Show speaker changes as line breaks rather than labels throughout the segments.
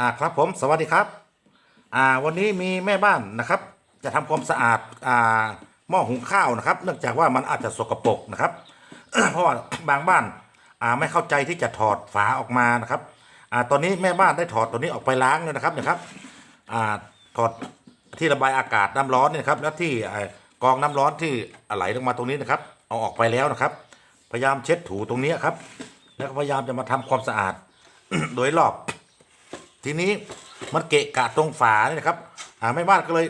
อ่าครับผมสวัสดีครับ อ่าวันนี้มีแม่บ้านนะครับ จะทำความสะอาดอ่าหม้อหุงข้าวนะครับ เนื่องจากว่ามันอาจจะสกปรกนะครับ เพราะว่าบางบ้านอ่าไม่เข้าใจที่จะถอดฝาออกมานะครับอ่าตอนนี้แม่บ้านได้ถอดตัวนี้ออกไปล้างเลยนะครับนะครับอ่าถอดที่ระบายอากาศน้ำร้อนเนี่ยครับ แล้วที่กองน้ำร้อนที่ไหลลงมาตรงนี้นะครับ เอาออกไปแล้วนะครับ พยายามเช็ดถูตรงนี้ครับ แล้วพยายามจะมาทำความสะอาดโดยรอบ ทีนี้มันเกะกะตรงฝาเนี่ยนะครับอ่าแม่บ้านก็เลย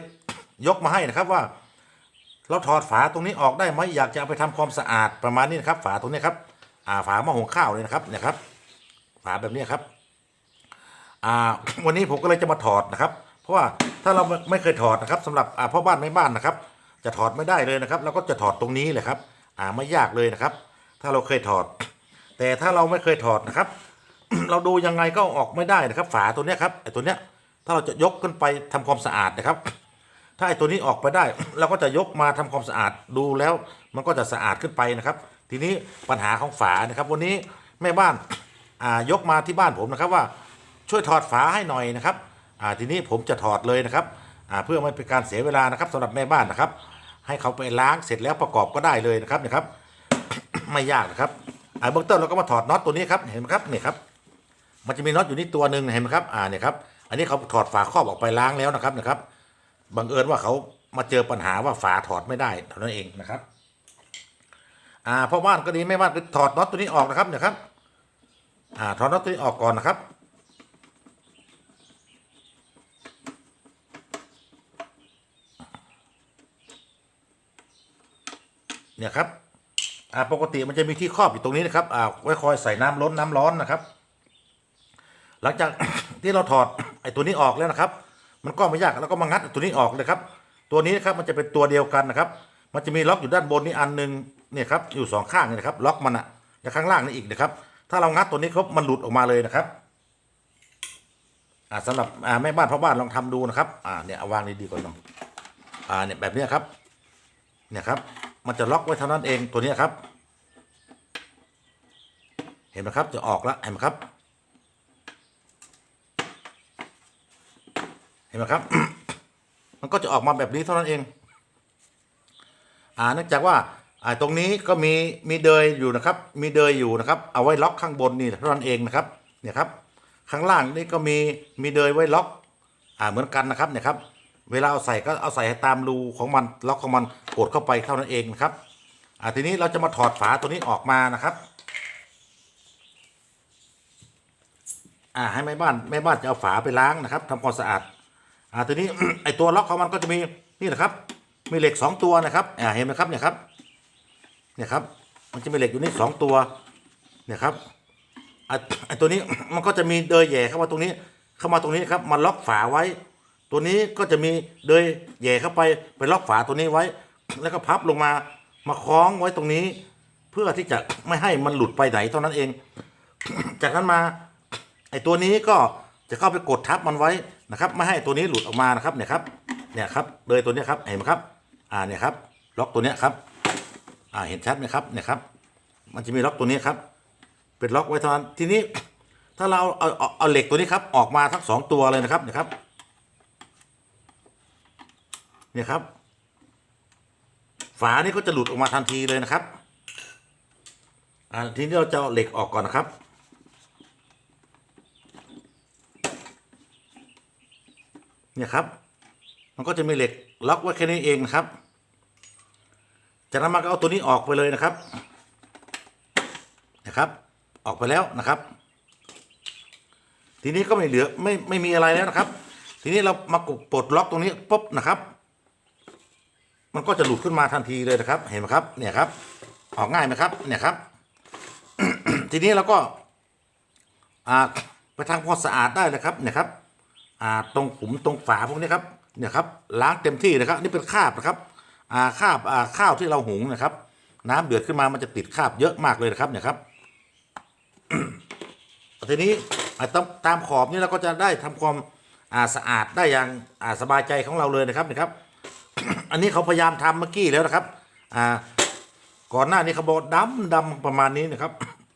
ยกมาให้นะครับว่า เราถอดฝาตรงนี้ออกได้ไหมอยากจะเอาไปทำความสะอาดประมาณนี้นะครับ ฝาตรงนี้ครับอ่าฝาหม้อหุงข้าวเลยนะครับเนี่ยครับ ฝาแบบนี้ครับอ่าวันนี้ผมก็เลยจะมาถอดนะครับ เพราะว่าถ้าเราไม่เคยถอดนะครับสำหรับอ่าพ่อบ้านแม่บ้านนะครับ จะถอดไม่ได้เลยนะครับเราก็จะถอดตรงนี้เลยครับ อ่าไม่ยากเลยนะครับ ถ้าเราเคยถอด แต่ถ้าเราไม่เคยถอดนะครับ เราดูยังไงก็ออกไม่ได้นะครับ ฝาตัวเนี้ยครับไอ้ตัวเนี้ยถ้าเราจะยกขึ้นไปทำความสะอาดนะครับ ถ้าไอ้ตัวนี้ออกไปได้ เราก็จะยกมาทำความสะอาดดูแล้ว มันก็จะสะอาดขึ้นไปนะครับ ทีนี้ปัญหาของฝานะครับ วันนี้แม่บ้านอ่ายกมาที่บ้านผมนะครับว่าช่วยถอดฝาให้หน่อยนะครับอ่าทีนี้ผมจะถอดเลยนะครับอ่าเพื่อไม่เป็นการเสียเวลานะครับสำหรับแม่บ้านนะครับ ให้เขาไปล้างเสร็จแล้วประกอบก็ได้เลยนะครับนะครับ ไม่ยากนะครับอ่าเบื้องต้นเราก็มาถอดน็อตตัวนี้ครับเห็นไหมครับนี่ครับ มันจะมีน็อตอยู่นี่ตัวหนึ่งเห็นไหมครับอ่าเนี่ยครับอันนี้เขาถอดฝาครอบออกไปล้างแล้วนะครับนะครับบังเอิญว่าเขามาเจอปัญหาว่าฝาถอดไม่ได้เท่านั้นเองนะครับอ่าพ่อบ้านก็ดีแม่บ้านถอดน็อตตัวนี้ออกนะครับเนี่ยครับอ่าถอดน็อตตัวนี้ออกก่อนนะครับเนี่ยครับ อ่า ปกติมันจะมีที่ครอบอยู่ตรงนี้นะครับ อ่า ไว้คอยใส่น้ำล้นน้ำร้อนนะครับ หลังจากที่เราถอดไอ้ตัวนี้ออกแล้วนะครับ มันก็ไม่ยากแล้วก็มางัดตัวนี้ออกเลยครับ ตัวนี้นะครับมันจะเป็นตัวเดียวกันนะครับ มันจะมีล็อกอยู่ด้านบนนี่อันหนึ่งเนี่ยครับอยู่สองข้างนี่นะครับ ล็อกมันอะและข้างล่างนี่อีกนะครับ ถ้าเรางัดตัวนี้ครับมันหลุดออกมาเลยนะครับอ่าสำหรับอ่าแม่บ้านพ่อบ้านลองทำดูนะครับอ่าเนี่ยเอาวางดีๆก่อนลองอ่าเนี่ยแบบนี้ครับ เนี่ยครับ มันจะล็อกไว้เท่านั้นเองตัวนี้ครับ เห็นไหมครับจะออกแล้วเห็นไหมครับ เห็นไหมครับ มันก็จะออกมาแบบนี้เท่านั้นเอง อ่าเนื่องจากว่า อ่า ตรงนี้ก็มี มีเดยอยู่นะครับ มีเดยอยู่นะครับ เอาไว้ล็อกข้างบนนี่เท่านั้นเองนะครับ เนี่ยครับ ข้างล่างนี่ก็มี มีเดยไว้ล็อก อ่า เหมือนกันนะครับ เนี่ยครับ เวลาเอาใส่ก็เอาใส่ให้ตามรูของมัน ล็อกของมันกดเข้าไปเท่านั้นเองนะครับ อ่า ทีนี้เราจะมาถอดฝาตัวนี้ออกมานะครับ อ่า ให้แม่บ้าน แม่บ้านจะเอาฝาไปล้างนะครับทำความสะอาด อ่าทีนี้ ไอตัวล็อกของมันก็จะมีนี่นะครับ มีเหล็กสองตัวนะครับอ่าเห็นไหมครับเนี่ยครับเนี่ยครับ มันจะมีเหล็กอยู่นี่สองตัวเนี่ยครับอะไอตัวนี้มันก็จะมีเดยแย่เข้ามาตรงนี้ เข้ามาตรงนี้ครับมาล็อกฝาไว้ ตัวนี้ก็จะมีเดยแย่เข้าไปไปล็อกฝาตัวนี้ไว้ แล้วก็พับลงมามาคล้องไว้ตรงนี้ เพื่อที่จะไม่ให้มันหลุดไปไหนเท่านั้นเอง จากนั้นมาไอตัวนี้ก็จะเข้าไปกดทับมันไว้ นะครับไม่ให้ตัวนี้หลุดออกมานะครับเนี่ยครับเนี่ยครับเลยตัวนี้ครับเห็นไหมครับ อ่าเนี่ยครับ ล็อกตัวเนี้ยครับ อ่าเห็นชัดไหมครับเนี่ยครับ มันจะมีล็อกตัวนี้ครับ เป็นล็อกไว้เท่านั้นทีนี้ถ้าเราเอาเอาเอาเหล็กตัวนี้ครับ ออกมาทั้งสองตัวเลยนะครับเนี่ยครับเนี่ยครับ ฝานี่ก็จะหลุดออกมาทันทีเลยนะครับ อ่าทีนี้เราจะเอาเหล็กออกก่อนนะครับ เนี่ยครับ มันก็จะมีเหล็กล็อกไว้แค่นี้เองนะครับ จากนั้นมาก็เอาตัวนี้ออกไปเลยนะครับนะครับ ออกไปแล้วนะครับ ทีนี้ก็ไม่เหลือไม่ไม่มีอะไรแล้วนะครับ ทีนี้เรามากดปลดล็อกตรงนี้ปุ๊บนะครับ มันก็จะหลุดขึ้นมาทันทีเลยนะครับ เห็นไหมครับ เนี่ยครับ ออกง่ายไหมครับ เนี่ยครับ ทีนี้เราก็อ่าไปทำความสะอาดได้เลยครับ เนี่ยครับ อ่าตรงขุมตรงฝาพวกนี้ครับเนี่ยครับล้างเต็มที่นะครับนี่เป็นคราบนะครับอ่าคราบอ่าข้าวที่เราหุงนะครับ น้ำเดือดขึ้นมามันจะติดคราบเยอะมากเลยนะครับเนี่ยครับทีนี้อ่าตามตามขอบนี่เราก็จะได้ทำความอาสะอาดได้อย่างอ่าสบายใจของเราเลยนะครับเนี่ยครับ อันนี้เขาพยายามทำเมื่อกี้แล้วนะครับอ่าก่อนหน้านี้เขาบอกดำดำประมาณนี้นะครับ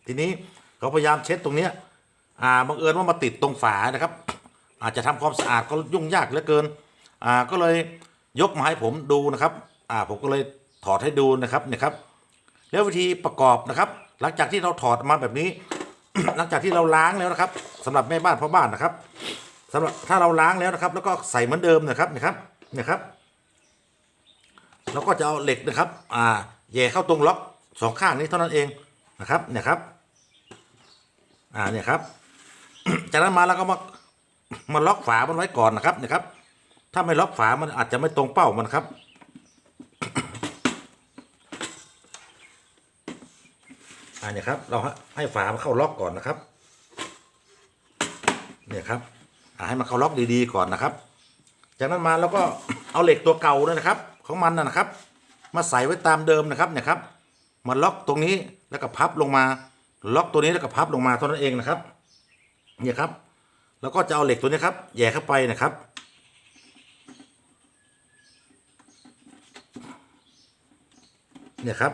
ทีนี้เขาพยายามเช็ดตรงเนี้ยอ่าบังเอิญว่ามาติดตรงฝานะครับ อาจจะทำความสะอาดก็ยุ่งยากเหลือเกินอ่าก็เลยยกมาให้ผมดูนะครับอ่าผมก็เลยถอดให้ดูนะครับเนี่ยครับ แล้ววิธีประกอบนะครับ หลังจากที่เราถอดมาแบบนี้ หลังจากที่เราล้างแล้วนะครับสำหรับแม่บ้านพ่อบ้านนะครับสำหรับถ้าเราล้างแล้วนะครับ แล้วก็ใส่เหมือนเดิมนะครับนะครับเนี่ยครับเราก็จะเอาเหล็กนะครับ อ่าแย่เข้าตรงล็อกสองข้างนี้เท่านั้นเองนะครับ เนี่ยครับ อ่า เนี่ยครับ จากนั้นมาแล้วก็มา มาล็อกฝามันไว้ก่อนนะครับเนี่ยครับ ถ้าไม่ล็อกฝามันอาจจะไม่ตรงเป้ามันครับอ่าเนี่ยครับ เราให้ฝามันเข้าล็อกก่อนนะครับ เนี่ยครับให้มันเข้าล็อกดีๆก่อนนะครับ จากนั้นมาเราก็เอาเหล็กตัวเก่าด้วยนะครับ ของมันนะครับ มาใส่ไว้ตามเดิมนะครับเนี่ยครับมาล็อกตรงนี้แล้วก็พับลงมา ล็อกตัวนี้แล้วก็พับลงมาเท่านั้นเองนะครับ เนี่ยครับ แล้วก็จะเอาเหล็กตัวนี้ครับแย่เข้าไปนะครับ เนี่ยครับ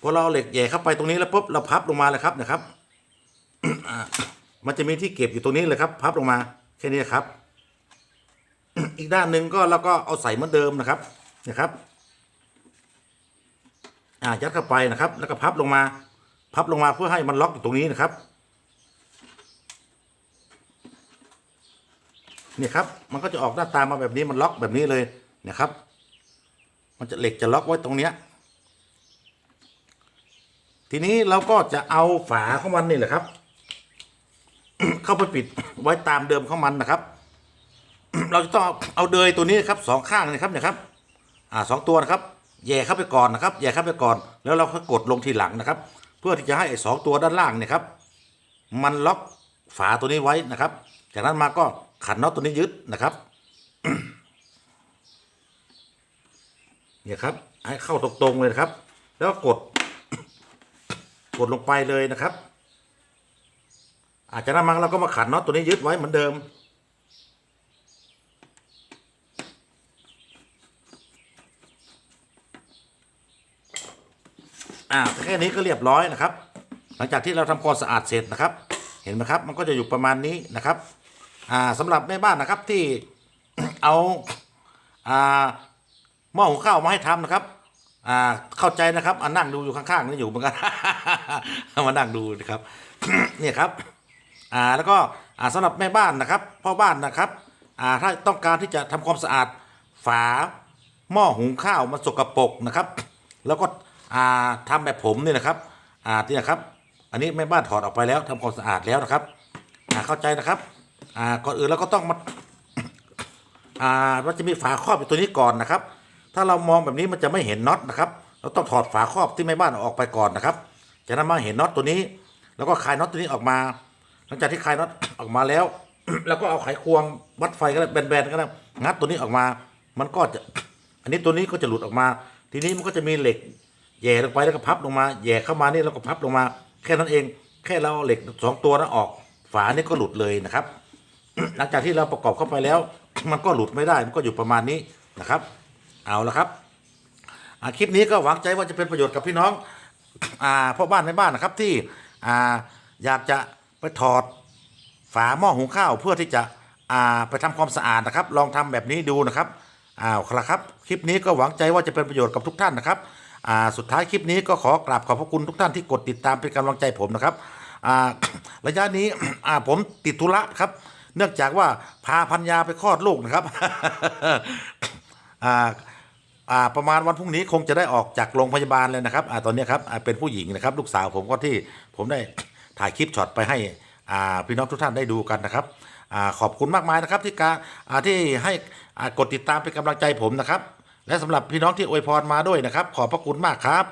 พอเราเอาเหล็กแย่เข้าไปตรงนี้แล้วปุ๊บเราพับลงมาเลยครับนะครับมันจะมีที่เก็บอยู่ตรงนี้เลยครับ พับลงมาแค่นี้ครับ อีกด้านหนึ่งก็เราก็เอาใส่เหมือนเดิมนะครับนะครับอ่ายัดเข้าไปนะครับ แล้วก็พับลงมา พับลงมาเพื่อให้มันล็อกอยู่ตรงนี้นะครับ เนี่ยครับ มันก็จะออกหน้าตามาแบบนี้มันล็อกแบบนี้เลยนะครับ มันจะเหล็กจะล็อกไว้ตรงเนี้ย ทีนี้เราก็จะเอาฝาของมันนี่แหละครับ เข้าไปปิดไว้ตามเดิมของมันนะครับ เราจะต้องเอาเอาเดยตัวนี้ครับสองข้างนะครับเนี่ยครับ อ่าสองตัวนะครับแย่เข้าไปก่อนนะครับแย่เข้าไปก่อน แล้วเราก็กดลงทีหลังนะครับ เพื่อที่จะให้ไอ้สองตัวด้านล่างเนี่ยครับ มันล็อกฝาตัวนี้ไว้นะครับ จากนั้นมาก็ ขันน็อตตัวนี้ยึดนะครับเนี่ยครับ ให้เข้าตรงๆเลยนะครับ แล้วกด กดลงไปเลยนะครับ อาจจะนั้นมาเราก็มาขันน็อตตัวนี้ยึดไว้เหมือนเดิมอ่าแค่นี้ก็เรียบร้อยนะครับ หลังจากที่เราทำความสะอาดเสร็จนะครับ เห็นไหมครับ มันก็จะอยู่ประมาณนี้นะครับ อ่าสำหรับแม่บ้านนะครับที่เอาอ่าหม้อหุงข้าวมาให้ทำนะครับอ่าเข้าใจนะครับอ่านั่งดูอยู่ข้างๆนี่อยู่เหมือนกันมานั่งดูนะครับเนี่ยครับอ่าแล้วก็อ่าสำหรับแม่บ้านนะครับพ่อบ้านนะครับอ่าถ้าต้องการที่จะทำความสะอาดฝาหม้อหุงข้าวมันสกปรกนะครับ แล้วก็อ่าทำแบบผมนี่นะครับอ่าที่นะครับ อันนี้แม่บ้านถอดออกไปแล้วทำความสะอาดแล้วนะครับอ่าเข้าใจนะครับ อ่าก่อนอื่นเราก็ต้องมาอ่ามันจะมีฝาครอบอยู่ตัวนี้ก่อนนะครับ ถ้าเรามองแบบนี้มันจะไม่เห็นน็อตนะครับ เราต้องถอดฝาครอบที่แม่บ้านออกไปก่อนนะครับ จากนั้นมาเห็นน็อตตัวนี้ แล้วก็คลายน็อตตัวนี้ออกมา หลังจากที่คลายน็อตออกมาแล้ว แล้วก็เอาไขควงวัดไฟก็ได้แบนๆก็ได้งัดตัวนี้ออกมา มันก็จะอันนี้ตัวนี้ก็จะหลุดออกมา ทีนี้มันก็จะมีเหล็กแย่ลงไปแล้วก็พับลงมาแย่เข้ามานี่แล้วก็พับลงมา แค่นั้นเอง แค่เราเอาเหล็กสองตัวนั้นออก ฝานี่ก็หลุดเลยนะครับ หลังจากที่เราประกอบเข้าไปแล้ว มันก็หลุดไม่ได้มันก็อยู่ประมาณนี้นะครับ เอาละครับคลิปนี้ก็หวังใจว่าจะเป็นประโยชน์กับพี่น้องอ่าพ่อบ้านในบ้านนะครับที่อ่าอยากจะไปถอดฝาหม้อหุงข้าวเพื่อที่จะอ่าไปทำความสะอาดนะครับ ลองทำแบบนี้ดูนะครับอ้าวครับ คลิปนี้ก็หวังใจว่าจะเป็นประโยชน์กับทุกท่านนะครับอ่าสุดท้ายคลิปนี้ก็ขอกราบขอบพระคุณทุกท่านที่กดติดตามเป็นกำลังใจผมนะครับอ่าระยะนี้อ่าผมติดธุระครับ เนื่องจากว่าพาพัญญาไปคลอดลูกนะครับอ่าอ่าประมาณวันพรุ่งนี้คงจะได้ออกจากโรงพยาบาลเลยนะครับอ่าตอนนี้ครับอ่าเป็นผู้หญิงนะครับ ลูกสาวผมก็ที่ผมได้ถ่ายคลิปช็อตไปให้อ่าพี่น้องทุกท่านได้ดูกันนะครับอ่าขอบคุณมากมายนะครับที่การอ่าที่ให้อ่ากดติดตามเป็นกำลังใจผมนะครับ และสำหรับพี่น้องที่อวยพรมาด้วยนะครับ ขอบพระคุณมากครับ